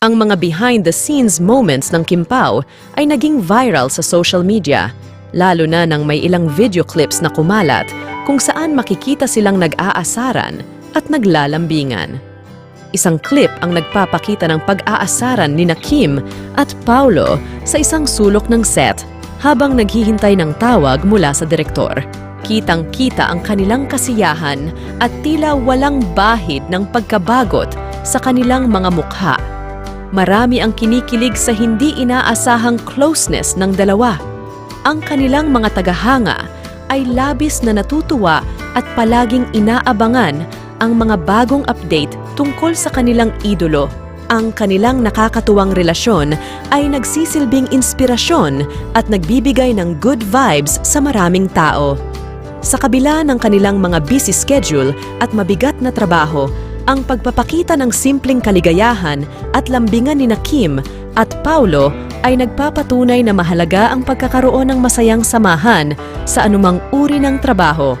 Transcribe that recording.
Ang mga behind-the-scenes moments ng Kim ay naging viral sa social media, lalo na nang may ilang video clips na kumalat kung saan makikita silang nag-aasaran at naglalambingan. Isang clip ang nagpapakita ng pag-aasaran ni Kim at Paulo sa isang sulok ng set habang naghihintay ng tawag mula sa direktor. Kitang-kita ang kanilang kasiyahan at tila walang bahid ng pagkabagot sa kanilang mga mukha. Marami ang kinikilig sa hindi inaasahang closeness ng dalawa. Ang kanilang mga tagahanga ay labis na natutuwa at palaging inaabangan ang mga bagong update tungkol sa kanilang idolo. Ang kanilang nakakatuwang relasyon ay nagsisilbing inspirasyon at nagbibigay ng good vibes sa maraming tao. Sa kabila ng kanilang mga busy schedule at mabigat na trabaho, ang pagpapakita ng simpleng kaligayahan at lambingan ni Kim at Paulo ay nagpapatunay na mahalaga ang pagkakaroon ng masayang samahan sa anumang uri ng trabaho.